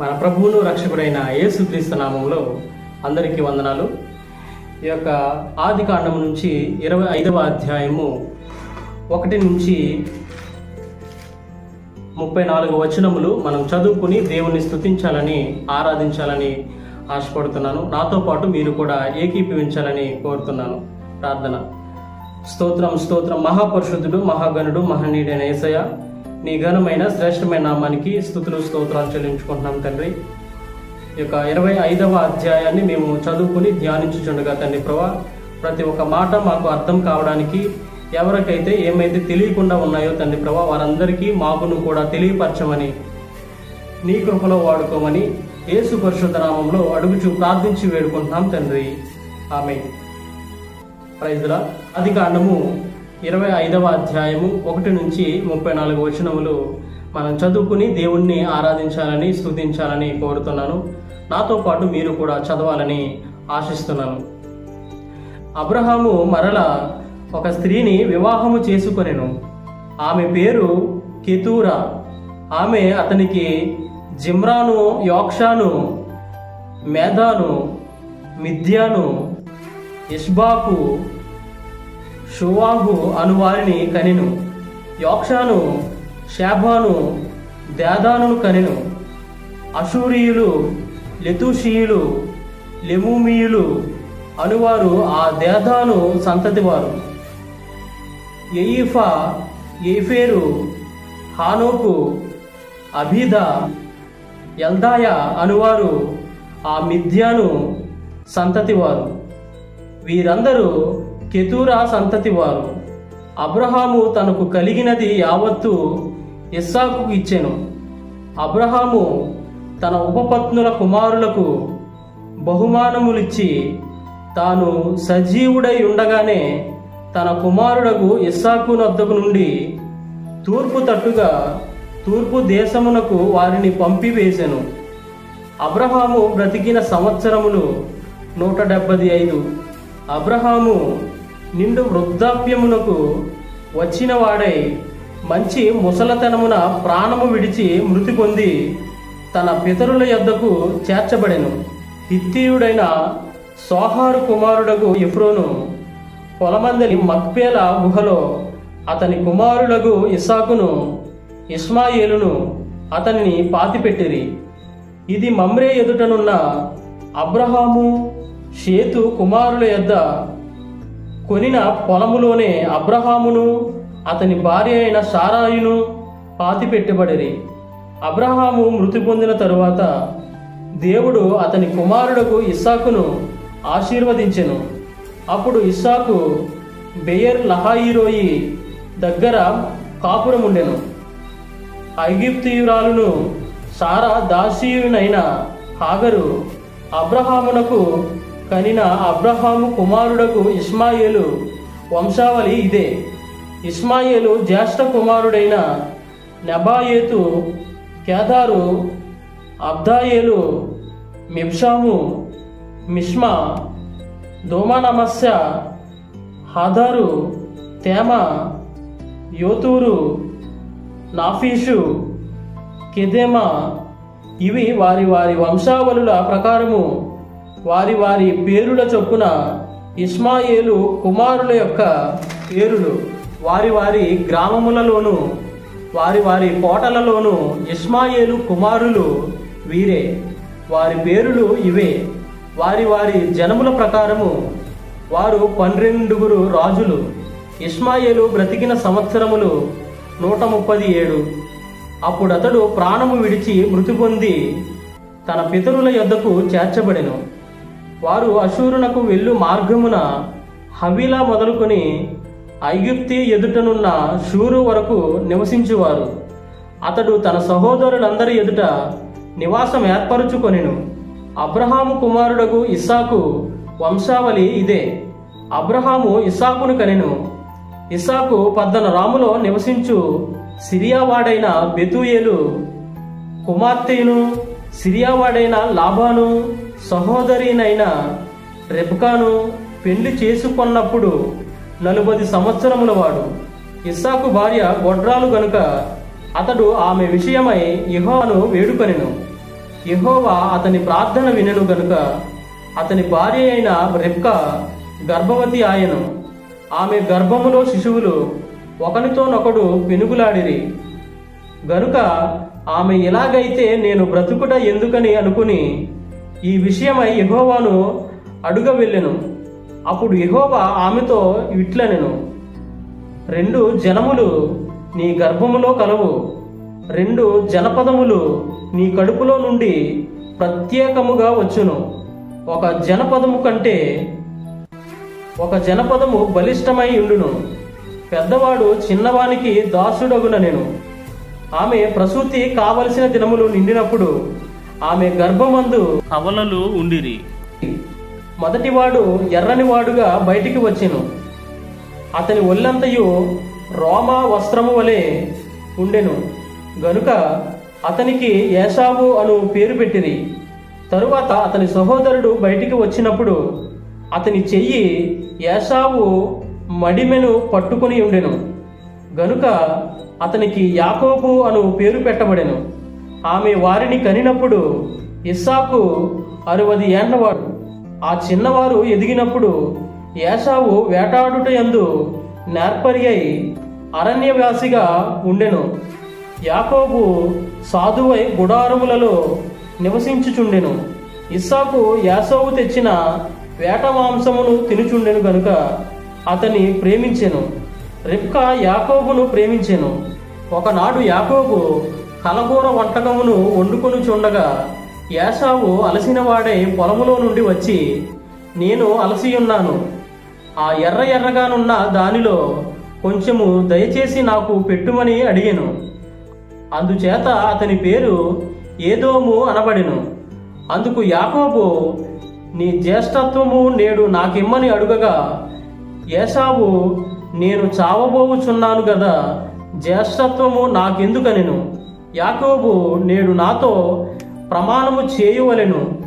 మన ప్రభువును రక్షకుడైన యేసుక్రీస్తు నామంలో అందరికీ వందనాలు. ఈ యొక్క ఆది కాండం నుంచి ఇరవై ఐదవ అధ్యాయము ఒకటి నుంచి ముప్పై నాలుగు వచనములు మనం చదువుకుని దేవుని స్తుతించాలని ఆరాధించాలని ఆశపడుతున్నాను. నాతో పాటు మీరు కూడా ఏకీభవించాలని కోరుతున్నాను. ప్రార్థన. స్తోత్రం స్తోత్రం. మహాపరుషుద్ధుడు మహాగణుడు మహనీయుడైన ఏసయ్య నీ ఘనమైన శ్రేష్టమైన నామానికి స్థుతులు స్తోత్రాలు చెల్లించుకుంటున్నాం తండ్రి. ఈ యొక్క ఇరవై ఐదవ అధ్యాయాన్ని మేము చదువుకుని ధ్యానించుచుండగా తండ్రి ప్రభా ప్రతి ఒక్క మాట మాకు అర్థం కావడానికి ఎవరికైతే ఏమైతే తెలియకుండా ఉన్నాయో తండ్రి ప్రభా వారందరికీ మాకును కూడా తెలియపరచమని నీ కృపలో వాడుకోమని యేసు పరిశుద్ధ నామంలో అడుగుచు ప్రార్థించి వేడుకుంటున్నాం తండ్రి. ఆమె ప్రైజుల. అది కాండము ఇరవై ఐదవ అధ్యాయము ఒకటి నుంచి ముప్పై నాలుగు వచనములు. మనం చదువుకుని దేవుణ్ణి ఆరాధించాలని స్థుతించాలని కోరుతున్నాను. నాతో పాటు మీరు కూడా చదవాలని ఆశిస్తున్నాను. అబ్రహాము మరల ఒక స్త్రీని వివాహము చేసుకొనెను. ఆమె పేరు కెతూరా. ఆమె అతనికి జిమ్రాను యోక్షాను మేధాను మిథ్యాను ఇష్బాకు షువాహు అనువారిని కనెను యోక్షాను శాబాను దేదానును కనెను అషూరియులు లెతుషీయులు లెమూమియులు అనువారు ఆ దేదాను సంతతివారు ఎయిఫా ఎయిఫేరు హానోకు అభిద ఎల్దాయ అనువారు ఆ మిథ్యాను సంతతివారు వీరందరూ కెతూరా సంతతి వారు. అబ్రహాము తనకు కలిగినది యావత్తు ఇస్సాకు ఇచ్చెను. అబ్రహాము తన ఉపపత్నుల కుమారులకు బహుమానములిచ్చి తాను సజీవుడై ఉండగానే తన కుమారుడకు ఇస్సాకు నద్దకు నుండి తూర్పు తట్టుగా తూర్పు దేశమునకు వారిని పంపివేశెను అబ్రహాము బ్రతికిన సంవత్సరములు నూట డెబ్బది ఐదు. అబ్రహాము నిండు వృద్ధాప్యమునకు వచ్చిన వాడై మంచి ముసలతనమున ప్రాణము విడిచి మృతి పొంది తన పితరుల యొద్దకు చేర్చబడెను. హిత్తియుడైన సోహారు కుమారుడకు ఇఫ్రోను పొలమందలి మక్పేల గుహలో అతని కుమారులకు ఇసాకును ఇస్మాయేలును అతనిని పాతిపెట్టిరి. ఇది మమ్రే ఎదుటనున్న అబ్రహాము షేతు కుమారుల యొద్ద కొనిన పొలములోనే అబ్రహామును అతని భార్య అయిన సారాయును పాతిపెట్టబడిరి. అబ్రహాము మృతి పొందిన తరువాత దేవుడు అతని కుమారుడకు ఇస్సాకును ఆశీర్వదించెను. అప్పుడు ఇస్సాకు బెయర్ లహాయిరోయి దగ్గర కాపురముండెను. ఐగిప్తియురాలును సారా దాసీయునైన హాగరు అబ్రహామునకు కనిన అబ్రహాము కుమారుడకు ఇస్మాయేలు వంశావళి ఇదే. ఇస్మాయేలు జ్యేష్ఠ కుమారుడైన నెబాయేతు కేదారు అబ్దాయేలు మిబ్షాము మిష్మా దోమనమస్య హాదారు తేమ యోతూరు నాఫీషు కెదేమా ఇవి వారి వారి వంశావళుల ప్రకారము. వారి వారి పేరుల చొప్పున ఇస్మాయేలు కుమారుల యొక్క పేరులు. వారి వారి గ్రామములలోను వారి వారి కోటలలోను ఇస్మాయేలు కుమారులు వీరే. వారి పేరులు ఇవే. వారి వారి జనముల ప్రకారము వారు పన్నెండుగురు రాజులు. ఇస్మాయేలు బ్రతికిన సంవత్సరములు నూట ముప్పది ఏడు. అప్పుడు అతడు ప్రాణము విడిచి మృతి పొంది తన పితరుల యొద్దకు చేర్చబడెను. వారు అశూరునకు వెళ్ళు మార్గమున హవిలా మొదలుకొని ఐగుప్తి ఎదుటనున్న షూరు వరకు నివసించువారు. అతడు తన సహోదరులందరి ఎదుట నివాసం ఏర్పరచుకొనిను. అబ్రహాము కుమారుడకు ఇస్సాకు వంశావళి ఇదే. అబ్రహాము ఇస్సాకును కనెను. ఇస్సాకు పద్దన రాములో నివసించు సిరియావాడైన బెతుయేలు కుమార్తెను సిరియావాడైన లాభాను సహోదరినైన రెబ్కాను పెళ్ళి చేసుకున్నప్పుడు నలుబది సంవత్సరముల వాడు. ఇస్సాకు భార్య గొడ్రాలు గనుక అతడు ఆమె విషయమై యెహోవాను వేడుకొనెను. యెహోవా అతని ప్రార్థన వినెను గనుక అతని భార్య అయిన రెప్క గర్భవతి ఆయను. ఆమె గర్భములో శిశువులు ఒకనితోనొకడు పెనుగులాడిరి. గనుక ఆమె ఎలాగైతే నేను బ్రతుకుట ఎందుకని అనుకుని ఈ విషయమై యహోవాను అడుగ వెళ్ళెను అప్పుడు యహోవా ఆమెతో ఇట్లనెను రెండు జనములు నీ గర్భములో కలవు. రెండు జనపదములు నీ కడుపులో నుండి ప్రత్యేకముగా వచ్చును. ఒక జనపదము కంటే ఒక జనపదము బలిష్టమై ఉండును. పెద్దవాడు చిన్నవానికి దాసుడగున నేను ఆమె ప్రసూతి కావలసిన దినములు నిండినప్పుడు ఆమె గర్భమందు అవలలు ఉండిరి. మొదటివాడు ఎర్రనివాడుగా బయటికి వచ్చెను. అతని ఒళ్ళంతయు రోమా వస్త్రము వలె ఉండెను. గనుక అతనికి ఏషావు అను పేరు పెట్టిరి. తరువాత అతని సహోదరుడు బయటికి వచ్చినప్పుడు అతని చెయ్యి ఏషావు మడిమెను పట్టుకొని ఉండెను. గనుక అతనికి యాకోబు అను పేరు పెట్టబడెను. ఆమె వారిని కనినప్పుడు ఇస్సాకు అరవది ఏండ్లవాడు ఆ చిన్నవారు ఎదిగినప్పుడు ఏషావు వేటాడుట యందు నేర్పరి అయి అరణ్యవాసిగా ఉండెను. యాకోబు సాధువై గుడారములలో నివసించుచుండెను. ఇస్సాకు యాసోవు తెచ్చిన వేట మాంసమును తినుచుండెను గనుక అతని ప్రేమించెను. రిప్కా యాకోబును ప్రేమించెను. ఒకనాడు యాకోబు కలగూర వంటకమును వండుకొని చుండగా యాసావు అలసినవాడై పొలములో నుండి వచ్చి నేను అలసియున్నాను. ఆ ఎర్ర ఎర్రగానున్న దానిలో కొంచెము దయచేసి నాకు పెట్టుమని అడిగాను. అందుచేత అతని పేరు ఏదోము అనబడెను. అందుకు యాకోబు నీ జ్యేష్ఠత్వము నేడు నాకిమ్మని అడుగగా ఏసావు నేను చావబోవుచున్నాను గదా జ్యేష్ఠత్వము నాకెందుకనెను? యాకోబు నేడు నాతో ప్రమాణము చేయువలెను.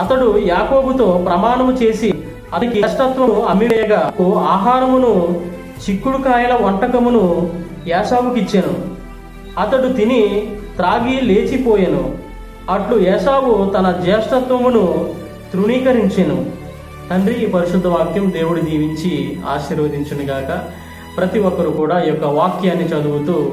అతడు యాకోబుతో ప్రమాణము చేసి అతనికి జ్యేష్ఠత్వము అమ్మివేయగా ఆహారమును చిక్కుడుకాయల వంటకమును యాసావుకిచ్చెను అతడు తిని త్రాగి లేచిపోయాను. అట్లు ఏసావు తన జ్యేష్ఠత్వమును తృణీకరించెను. తండ్రి ఈ పరిశుద్ధ వాక్యం దేవుడు దీవించి ఆశీర్వదించునుగాక. ప్రతి ఒక్కరు కూడా ఈ యొక్క వాక్యాన్ని చదువుతూ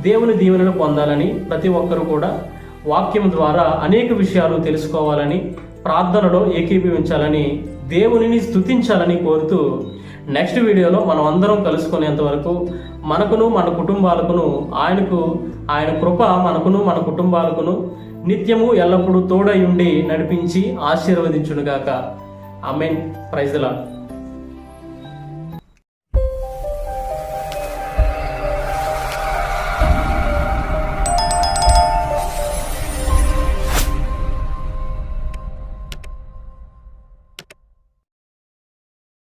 దేవుని దీవెనలు పొందాలని ప్రతి ఒక్కరు కూడా వాక్యం ద్వారా అనేక విషయాలు తెలుసుకోవాలని ప్రార్థనలో ఏకీభవించాలని దేవునిని స్తుతించాలని కోరుతూ నెక్స్ట్ వీడియోలో మనం అందరం కలుసుకునేంత వరకు మనకును మన కుటుంబాలకును ఆయనకు ఆయన కృప మనకును మన కుటుంబాలకును నిత్యము ఎల్లప్పుడూ తోడై ఉండి నడిపించి ఆశీర్వదించునుగాక. అమెన్ ప్రైజ్లా